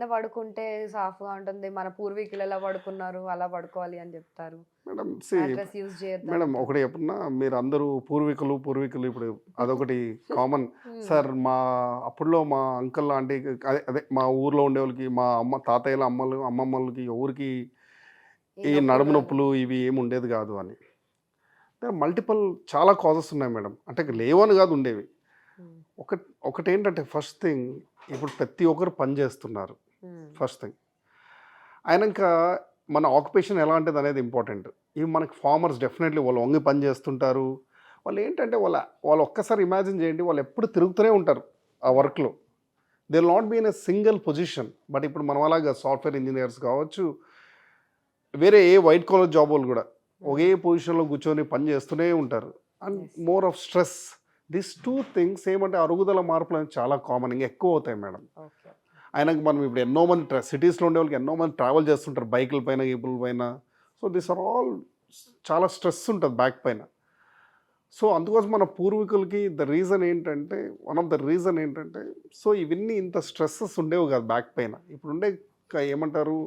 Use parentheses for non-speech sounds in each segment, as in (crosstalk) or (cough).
కింద పడుకుంటే సాఫ్గా ఉంటుంది. మన పూర్వీకులు ఎలా పడుకున్నారు అలా పడుకోవాలి అని చెప్తారు. మేడం మేడం ఒకటి చెప్పున్నా మీరు అందరూ పూర్వీకులు పూర్వీకులు ఇప్పుడు అదొకటి (laughs) కామన్. సార్ మా అప్పుడులో మా అంకల్ ఆంటీ అదే అదే మా ఊర్లో ఉండే వాళ్ళకి మా అమ్మ తాతయ్యల అమ్మలు అమ్మమ్మలకి ఊరికి ఈ నడుము నొప్పులు ఇవి ఏమి ఉండేది కాదు అని. మల్టిపుల్ చాలా కాజెస్ ఉన్నాయి మేడం. అంటే లేవని కాదు ఉండేవి. ఒక ఒకటి ఏంటంటే ఫస్ట్ థింగ్ ఇప్పుడు ప్రతి ఒక్కరు పని చేస్తున్నారు. ఫస్ట్ థింగ్ అయినాక మన ఆక్యుపేషన్ ఎలాంటిది అనేది ఇంపార్టెంట్ ఇవి మనకి ఫార్మర్స్ డెఫినెట్లీ వాళ్ళు వంగి పని చేస్తుంటారు. వాళ్ళు ఏంటంటే వాళ్ళ వాళ్ళు ఒక్కసారి ఇమాజిన్ చేయండి వాళ్ళు ఎప్పుడు తిరుగుతూనే ఉంటారు ఆ వర్క్లో they not be in a single position but ఇప్పుడు మనం అలాగా సాఫ్ట్వేర్ ఇంజనీర్స్ కావచ్చు వేరే ఏ వైట్ కాలర్ జాబ్ వాళ్ళు కూడా ఒకే పొజిషన్లో కూర్చొని పని చేస్తూనే ఉంటారు. And. More of stress this two things ఏమంటే అరుగుదల మార్పులు అనేవి చాలా కామన్ ఇంకా ఎక్కువ అవుతాయి మేడం. ఆయనకు మనం ఇప్పుడు ఎన్నో మంది ట్రా సిటీస్లో ఉండే వాళ్ళకి ఎన్నో మంది ట్రావెల్ చేస్తుంటారు బైకుల పైన గీపుల పైన. సో దిస్ ఆర్ ఆల్ చాలా స్ట్రెస్ ఉంటుంది బ్యాక్ పైన. సో అందుకోసం మన పూర్వీకులకి ద రీజన్ ఏంటంటే వన్ ఆఫ్ ద రీజన్ ఏంటంటే సో ఇవన్నీ ఇంత స్ట్రెస్సెస్ ఉండేవి కాదు బ్యాక్ పైన. ఇప్పుడు ఉండే ఏమంటారు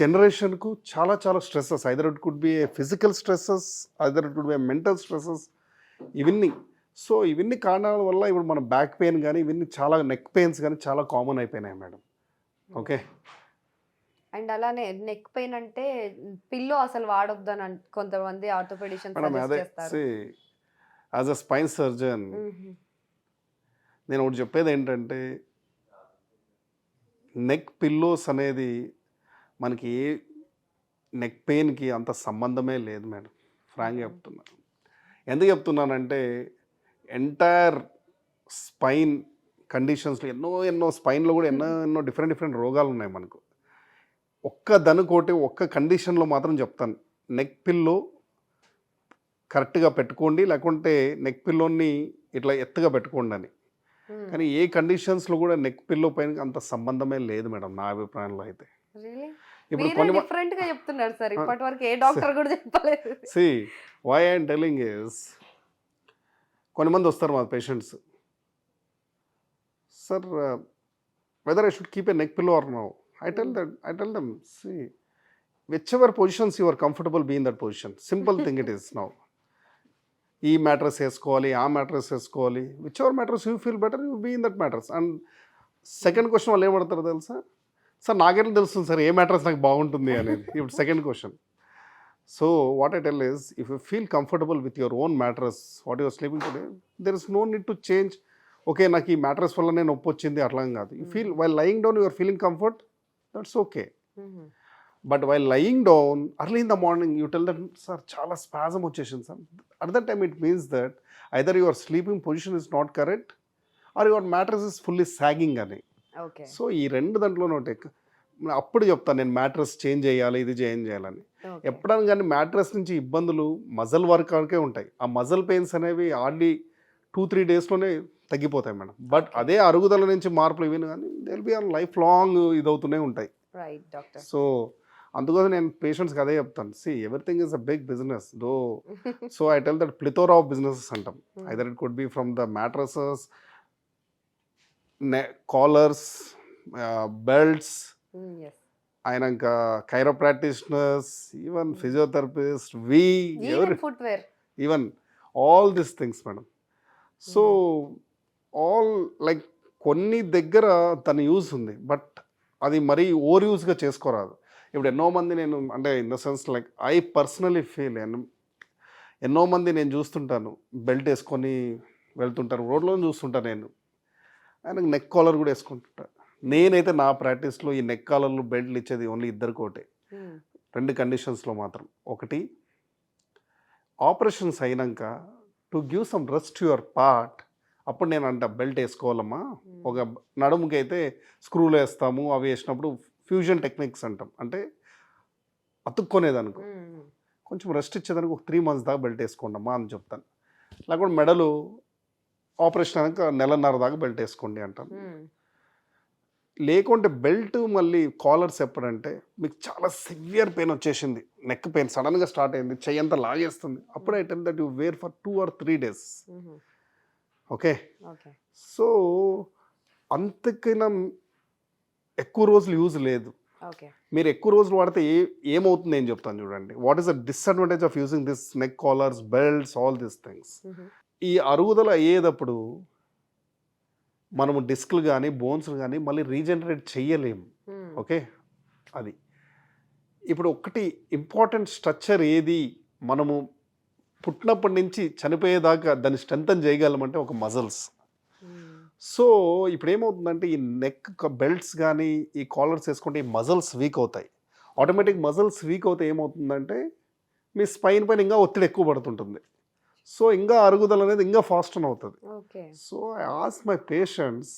జనరేషన్కు చాలా చాలా stresses. Either it could be a physical stresses either it could be mental stresses ఇవన్నీ సో ఇవన్నీ కారణాల వల్ల ఇప్పుడు మన బ్యాక్ పెయిన్ కానీ ఇవన్నీ చాలా నెక్ పెయిన్స్ కానీ చాలా కామన్ అయిపోయినాయి మేడం. ఓకే అండ్ అలానే నెక్ పెయిన్ అంటే పిల్లో అసలు వాడొద్దు అని అన్- కొంతమంది చేస్తారు. As a spine surgeon. నేను ఒకటి చెప్పేది ఏంటంటే నెక్ పిల్లోస్ అనేది మనకి ఏ నెక్ పెయిన్కి అంత సంబంధమే లేదు మేడం. ఫ్రాంక్గా చెప్తున్నాను ఎందుకు చెప్తున్నానంటే ఎంటైర్ స్పైన్ కండిషన్స్లో ఎన్నో ఎన్నో స్పైన్లో కూడా ఎన్నో ఎన్నో డిఫరెంట్ డిఫరెంట్ రోగాలు ఉన్నాయి మనకు. ఒక్క దనుకోటి ఒక్క కండిషన్లో మాత్రం చెప్తాను. నెక్ పిల్లో కరెక్ట్గా పెట్టుకోండి లేకుంటే నెక్ పిల్లోని ఇట్లా ఎత్తుగా పెట్టుకోండి అని. మ్మ్. కానీ ఏ కండిషన్స్లో కూడా నెక్ పిల్లో పైన అంత సంబంధమే లేదు మేడం నా అభిప్రాయంలో అయితే? ఇప్పుడు కొన్ని డిఫరెంట్గా చెప్తున్నారు సార్ ఆ, ఇప్పటి వరకు ఏ డాక్టర్ కూడా చెప్పలేదు. See why I'm telling is కొంతమంది వస్తారు మా patients sir whether I should keep a neck pillow or no I tell that I tell them see which ever positions your comfortable be in that position simple thing it is now ఈ mattress వేసుకోవాలి ఆ mattress వేసుకోవాలి. Which ever mattress you feel better you be in that mattress and second question వాళ్ళు ఏమడతారు తెలుసా? Sir నాకేం తెలుస్తుంది sir ఏ mattress నాకు బాగుంటుంది? అనేది. ఇప్పుడు second question so what I tell is if you feel comfortable with your own mattress what your sleeping today there is no need to change okay నాకు ఈ మ్యాట్రస్ వల్ల నేను నొప్పి వచ్చింది అట్లా కాదు. You feel while lying down your feeling comfort that's okay. But while lying down early in the morning you tell that sir చాలా spasm వచ్చేసింది sir at that time it means that either your sleeping position is not correct or your mattress is fully sagging అని so ఈ రెండు దాంట్లో ఒకటి అప్పుడు చెప్తాను నేను మ్యాట్రస్ చేంజ్ చేయాలి ఇది చేంజ్ చేయాలని. ఎప్పుడైనా కానీ మ్యాట్రస్ నుంచి ఇబ్బందులు మజల్ వర్క్ ఉంటాయి. ఆ మజల్ పెయిన్స్ అనేవి హార్డ్లీ టూ త్రీ డేస్లోనే తగ్గిపోతాయి మేడం. బట్ అదే అరుగుదల నుంచి మార్పులు ఇవి కానీ they'll be on life long ఇదవుతూనే ఉంటాయి. రైట్ డాక్టర్ సో అందుకోసం నేను పేషెంట్స్కి అదే చెప్తాను. See everything is a big business though so I tell that plethora of businesses అంటాం. Either it could be from the mattresses collars belts yes అయినాక chiropractitioners even physiotherapist we every footwear even all this things madam so all like కొన్ని దగ్గర తన use ఉంది but అది మరీ over యూజ్గా చేసుకోరాదు. ఇప్పుడు ఎన్నో మంది నేను అంటే in the sense like I personally feel ఎన్నో మంది నేను చూస్తుంటాను. బెల్ట్ వేసుకొని వెళ్తుంటాను రోడ్లో చూస్తుంటాను నేను. ఆయనకు నెక్ కాలర్ కూడా వేసుకుంటుంటా. నేనైతే నా ప్రాక్టీస్లో ఈ నెక్ కాలర్లు బెల్ట్లు ఇచ్చేది ఓన్లీ ఇద్దరు కోటే రెండు కండిషన్స్లో మాత్రం. ఒకటి ఆపరేషన్స్ అయినాక to give some rest your part అప్పుడు నేను అంట బెల్ట్ వేసుకోవాలమ్మా. ఒక నడుముకి అయితే స్క్రూలు వేస్తాము అవి వేసినప్పుడు ఫ్యూజన్ టెక్నిక్స్ అంటాం. అంటే అతుక్కునేది అనుకో కొంచెం రెస్ట్ ఇచ్చేదానికి ఒక త్రీ మంత్స్ దాకా బెల్ట్ వేసుకోండి అమ్మా అని చెప్తాను. లేకపోతే మెడలు ఆపరేషన్ అయినాక నెలన్నర దాకా బెల్ట్ వేసుకోండి అంటాను. లేకుంటే బెల్ట్ మళ్ళీ కాలర్స్ ఎప్పుడంటే మీకు చాలా సివియర్ పెయిన్ వచ్చేసింది. నెక్ పెయిన్ సడన్గా స్టార్ట్ అయింది. చెయ్యి అంతా లాగేస్తుంది. అప్పుడు I tell that you wear for two or three days. Okay? So అంతకైనా ఎక్కువ రోజులు యూజ్ లేదు. మీరు ఎక్కువ రోజులు వాడితే ఏ ఏమవుతుంది నేను చెప్తాను చూడండి. What is the disadvantage of using this neck collars belts all this things ఈ అరుగుదల అయ్యేటప్పుడు మనము డిస్క్లు కానీ బోన్స్ కానీ మళ్ళీ రీజనరేట్ చెయ్యలేము ఓకే? అది. ఇప్పుడు ఒకటి ఇంపార్టెంట్ స్ట్రక్చర్ ఏది? మనము పుట్టినప్పటి నుంచి చనిపోయేదాకా దాన్ని స్ట్రెంథన్ చేయగలమంటే ఒక మజల్స్. సో ఇప్పుడు ఏమవుతుందంటే ఈ నెక్ బెల్ట్స్ కానీ ఈ కాలర్స్ వేసుకుంటే ఈ మజల్స్ వీక్ అవుతాయి. ఆటోమేటిక్ మజల్స్ వీక్ అవుతే ఏమవుతుందంటే మీ స్పైన్ పైన ఇంకా ఒత్తిడి ఎక్కువ పడుతుంటుంది. సో ఇంకా అరుగుదల అనేది ఇంకా ఫాస్ట్ అవుతుంది. Okay. So I as my patients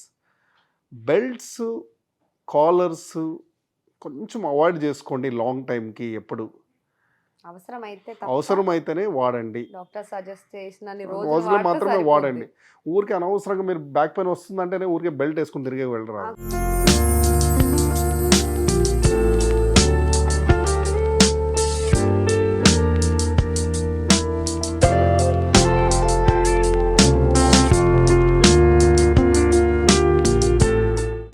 belts collars కొంచెం అవాయిడ్ చేసుకోండి లాంగ్ టైంకి ఎప్పుడు. అవసరం అయితే అవసరం అయితేనే వాడండి. డాక్టర్ సజెస్ట్ చేసిన రోజులో మాత్రమే వాడండి. ఊరికే అనవసరంగా మీరు బ్యాక్ పెయిన్ వస్తుందంటేనే ఊరికే బెల్ట్ వేసుకుని తిరిగే వెళ్ళరా